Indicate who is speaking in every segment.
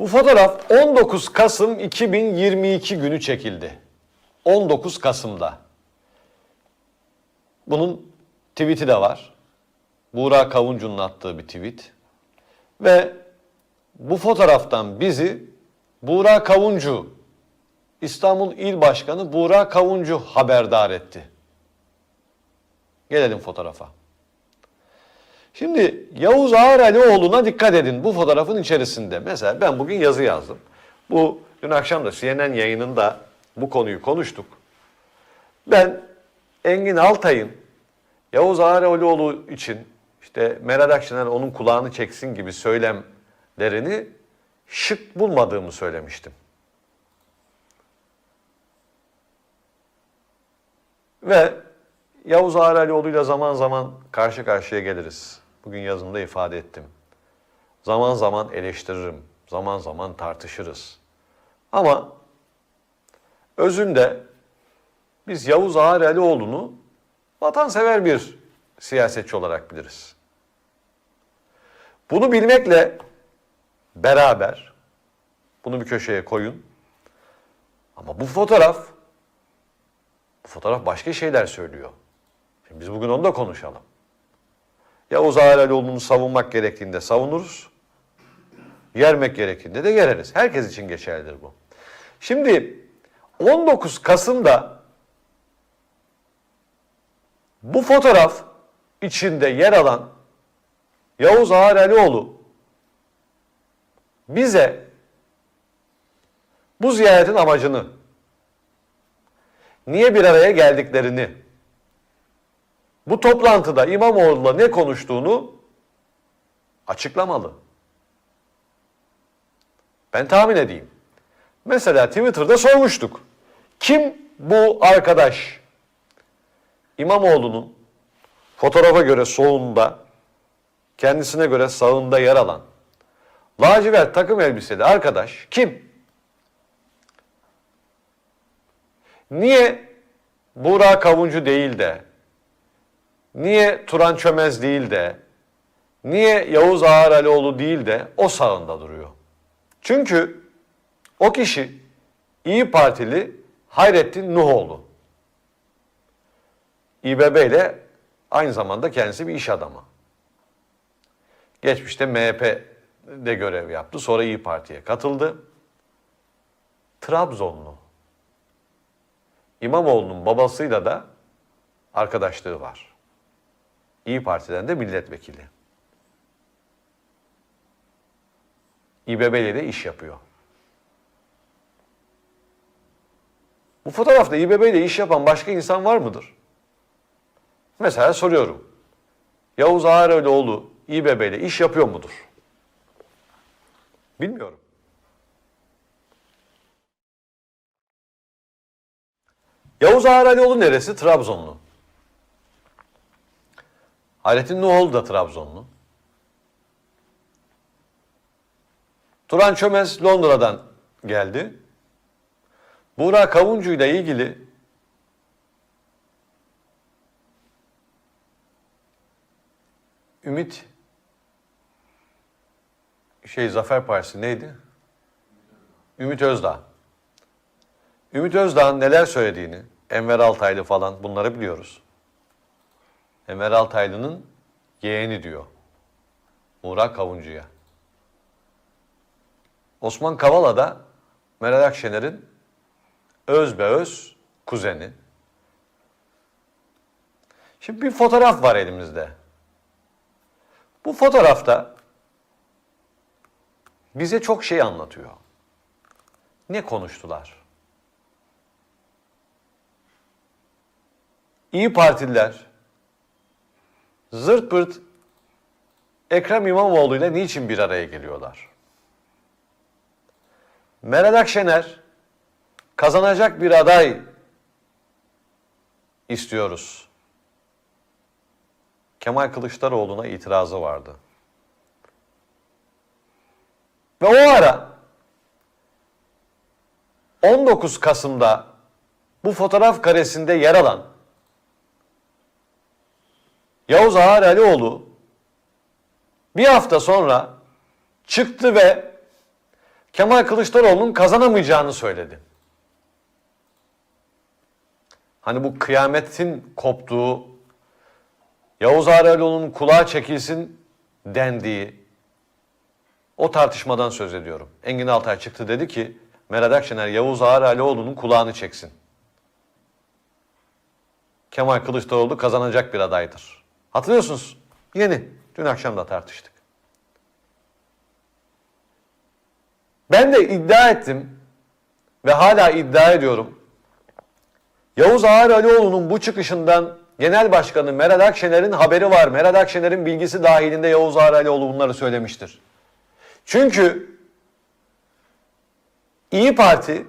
Speaker 1: Bu fotoğraf 19 Kasım 2022 günü çekildi. 19 Kasım'da. Bunun tweet'i de var. Buğra Kavuncu'nun attığı bir tweet. Ve bu fotoğraftan bizi Buğra Kavuncu, İstanbul İl Başkanı Buğra Kavuncu haberdar etti. Gelelim fotoğrafa. Şimdi Yavuz Ağaralioğlu'na dikkat edin bu fotoğrafın içerisinde. Mesela ben bugün yazı yazdım. Bu dün akşam da CNN yayınında bu konuyu konuştuk. Ben Engin Altay'ın Yavuz Ağaralioğlu için işte Meral Akşener onun kulağını çeksin gibi söylemlerini şık bulmadığımı söylemiştim. Ve Yavuz Ağralioğlu'yla zaman zaman karşı karşıya geliriz. Bugün yazımda ifade ettim. Zaman zaman eleştiririm, zaman zaman tartışırız. Ama özünde biz Yavuz Ağralioğlu'nu vatansever bir siyasetçi olarak biliriz. Bunu bilmekle beraber bunu bir köşeye koyun. Ama bu fotoğraf bu fotoğraf başka şeyler söylüyor. Şimdi biz bugün onu da konuşalım. Yavuz Ağralioğlu'nu savunmak gerektiğinde savunuruz. Yermek gerektiğinde de yereriz. Herkes için geçerlidir bu. Şimdi 19 Kasım'da bu fotoğraf içinde yer alan Yavuz Ağralioğlu bize bu ziyaretin amacını, niye bir araya geldiklerini, bu toplantıda İmamoğlu'la ne konuştuğunu açıklamalı. Ben tahmin edeyim. Mesela Twitter'da sormuştuk. Kim bu arkadaş? İmamoğlu'nun fotoğrafa göre solunda, kendisine göre sağında yer alan lacivert takım elbiseli arkadaş kim? Niye Buğra Kavuncu değil de, niye Turan Çömez değil de, niye Yavuz Ağaralioğlu değil de o sağında duruyor? Çünkü o kişi İyi Partili Hayrettin Nuhoğlu. İBB ile aynı zamanda kendisi bir iş adamı. Geçmişte MHP'de görev yaptı. Sonra İyi Parti'ye katıldı. Trabzonlu. İmamoğlu'nun babasıyla da arkadaşlığı var. İyi Parti'den de milletvekili. İBB de iş yapıyor. Bu fotoğrafta İBB iş yapan başka insan var mıdır? Mesela soruyorum. Yavuz Ağaroğlu İBB iş yapıyor mudur? Bilmiyorum. Yavuz Ağaroğlu neresi? Trabzonlu. Hayrettin Nuhoğlu da Trabzonlu. Turan Çömez Londra'dan geldi. Buğra Kavuncu ile ilgili Ümit şey Zafer Partisi neydi? Ümit Özdağ. Ümit Özdağ'ın neler söylediğini, Enver Altaylı falan bunları biliyoruz. Enver Altaylı'nın yeğeni diyor. Muğra Kavuncu'ya. Osman Kavala da Meral Akşener'in öz kuzeni. Şimdi bir fotoğraf var elimizde. Bu fotoğrafta bize çok şey anlatıyor. Ne konuştular? İyi Partililer zırt pırt Ekrem İmamoğlu ile niçin bir araya geliyorlar? Meral Akşener kazanacak bir aday istiyoruz. Kemal Kılıçdaroğlu'na itirazı vardı. Ve o ara 19 Kasım'da bu fotoğraf karesinde yer alan Yavuz Ağar Alioğlu bir hafta sonra çıktı ve Kemal Kılıçdaroğlu'nun kazanamayacağını söyledi. Hani bu kıyametin koptuğu, Yavuz Ağrıoğlu'nun kulağa çekilsin dendiği o tartışmadan söz ediyorum. Engin Altay çıktı dedi ki Meral Akşener Yavuz Ağrıoğlu'nun kulağını çeksin. Kemal Kılıçdaroğlu kazanacak bir adaydır. Hatırlıyorsunuz? Yeni. Dün akşam da tartıştık. Ben de iddia ettim ve hala iddia ediyorum. Yavuz Ağar Alioğlu'nun bu çıkışından Genel Başkanı Meral Akşener'in haberi var. Meral Akşener'in bilgisi dahilinde Yavuz Ağar Alioğlu bunları söylemiştir. Çünkü İyi Parti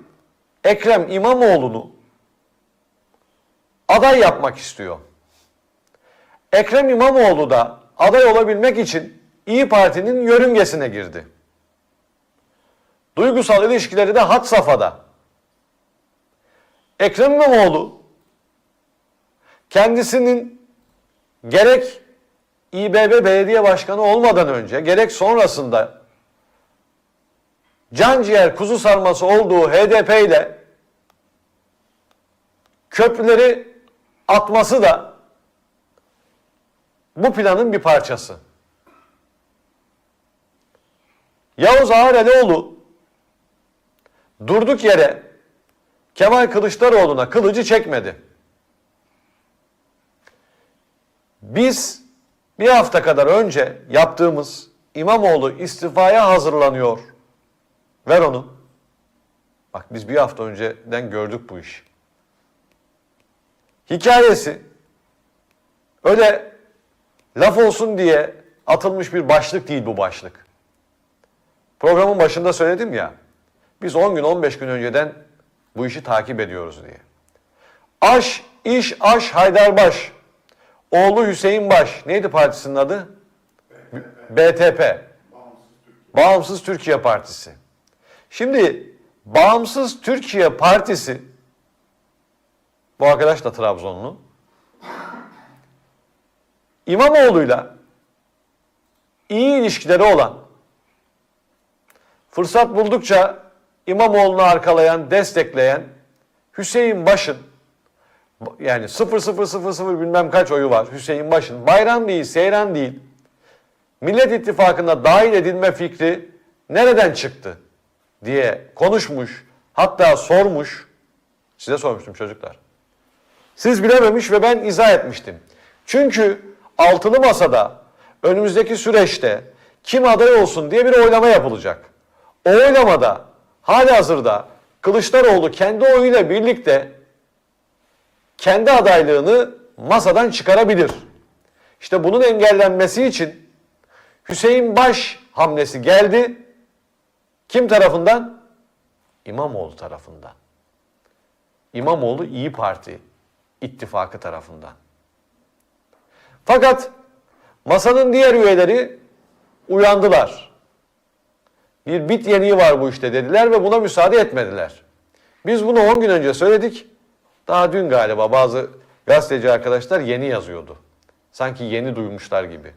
Speaker 1: Ekrem İmamoğlu'nu aday yapmak istiyor. Ekrem İmamoğlu da aday olabilmek için İyi Parti'nin yörüngesine girdi. Duygusal ilişkileri de had safhada. Ekrem İmamoğlu kendisinin gerek İBB Belediye Başkanı olmadan önce gerek sonrasında can ciğer kuzu sarması olduğu HDP ile köprüleri atması da bu planın bir parçası. Yavuz Ağarelioğlu durduk yere Kemal Kılıçdaroğlu'na kılıcı çekmedi. Biz bir hafta kadar önce yaptığımız İmamoğlu istifaya hazırlanıyor. Ver onu. Bak biz bir hafta önceden gördük bu işi. Hikayesi öyle laf olsun diye atılmış bir başlık değil bu başlık. Programın başında söyledim ya, biz 10 gün 15 gün önceden bu işi takip ediyoruz diye. Aş, iş, aş, Haydarbaş. Oğlu Hüseyin Baş. Neydi partisinin adı? BTP. Bağımsız Türkiye Partisi. Şimdi Bağımsız Türkiye Partisi bu arkadaş da Trabzonlu. İmamoğlu'yla iyi ilişkileri olan fırsat buldukça İmamoğlu'nu arkalayan, destekleyen Hüseyin Baş'ın yani 0 0 0 0 bilmem kaç oyu var Hüseyin Baş'ın. Bayram değil, seyran değil. Millet İttifakı'na dahil edilme fikri nereden çıktı diye konuşmuş. Hatta sormuş. Size sormuştum çocuklar. Siz bilememiş ve ben izah etmiştim. Çünkü altılı masada önümüzdeki süreçte kim aday olsun diye bir oylama yapılacak. O oylamada hali hazırda Kılıçdaroğlu kendi oyuyla birlikte kendi adaylığını masadan çıkarabilir. İşte bunun engellenmesi için Hüseyin Baş hamlesi geldi. Kim tarafından? İmamoğlu tarafından. İmamoğlu İyi Parti ittifakı tarafından. Fakat masanın diğer üyeleri uyandılar. Bir bit yeniği var bu işte dediler ve buna müsaade etmediler. Biz bunu 10 gün önce söyledik. Daha dün galiba bazı gazeteci arkadaşlar yeni yazıyordu. Sanki yeni duymuşlar gibi.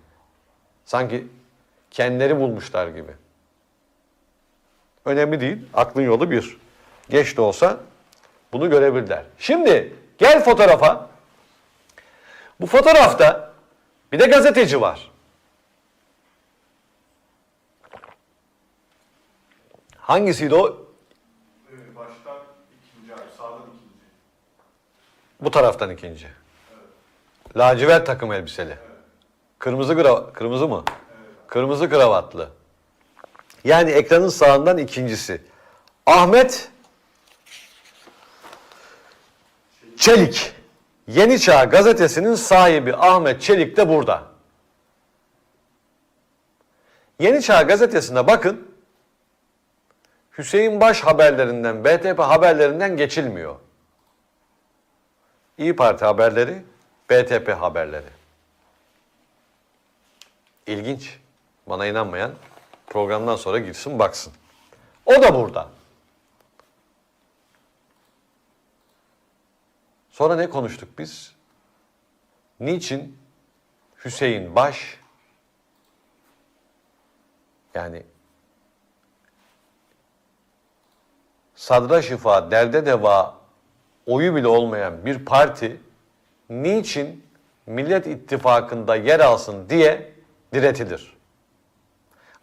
Speaker 1: Sanki kendileri bulmuşlar gibi. Önemli değil. Aklın yolu bir. Geç de olsa bunu görebilirler. Şimdi gel fotoğrafa. Bu fotoğrafta bir de gazeteci var. Hangisiydi o?
Speaker 2: Ee, Baştan ikinci ay, sağdan ikinci.
Speaker 1: Bu taraftan ikinci. Lacivert takım elbiseli. Kırmızı gra kırmızı mı? Kırmızı kravatlı. Yani ekranın sağından ikincisi. Ahmet Çelik. Yeni Çağ gazetesinin sahibi Ahmet Çelik de burada. Yeni Çağ gazetesine bakın. Hüseyin Baş haberlerinden, BTP haberlerinden geçilmiyor. İyi Parti haberleri, BTP haberleri. İlginç. Bana inanmayan programdan sonra gitsin baksın. O da burada. Sonra ne konuştuk biz? Niçin Hüseyin Baş yani sadra şifa, derde deva oyu bile olmayan bir parti niçin Millet İttifakı'nda yer alsın diye diretilir.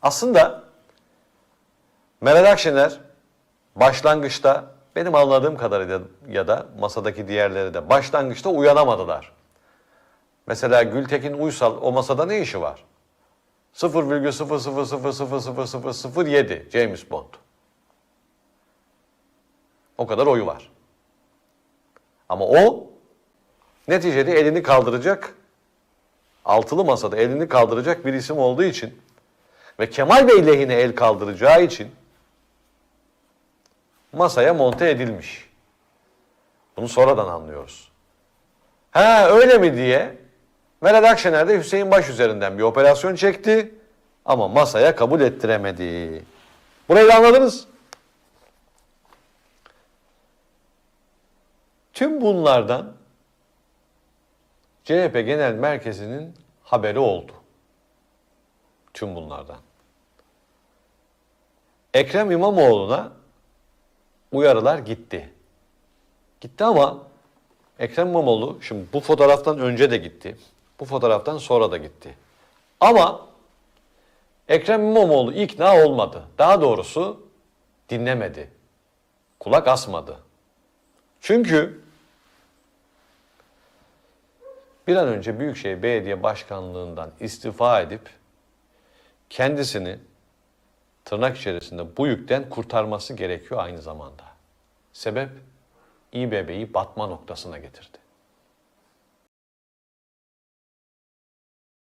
Speaker 1: Aslında Meral Akşener başlangıçta benim anladığım kadarıyla ya da masadaki diğerleri de başlangıçta uyanamadılar. Mesela Gültekin Uysal o masada ne işi var? 0,0000007 James Bond. O kadar oyu var. Ama o neticede elini kaldıracak, altılı masada elini kaldıracak bir isim olduğu için ve Kemal Bey lehine el kaldıracağı için masaya monte edilmiş. Bunu sonradan anlıyoruz. Ha öyle mi diye Meral Akşener de Hüseyin Baş üzerinden bir operasyon çekti ama masaya kabul ettiremedi. Burayı da anladınız. Tüm bunlardan CHP Genel Merkezi'nin haberi oldu. Tüm bunlardan. Ekrem İmamoğlu'na uyarılar gitti. Gitti ama Ekrem İmamoğlu şimdi bu fotoğraftan önce de gitti. Bu fotoğraftan sonra da gitti. Ama Ekrem İmamoğlu ikna olmadı. Daha doğrusu dinlemedi. Kulak asmadı. Çünkü bir an önce Büyükşehir Belediye Başkanlığından istifa edip kendisini tırnak içerisinde bu yükten kurtarması gerekiyor aynı zamanda. Sebep İBB'yi batma noktasına getirdi.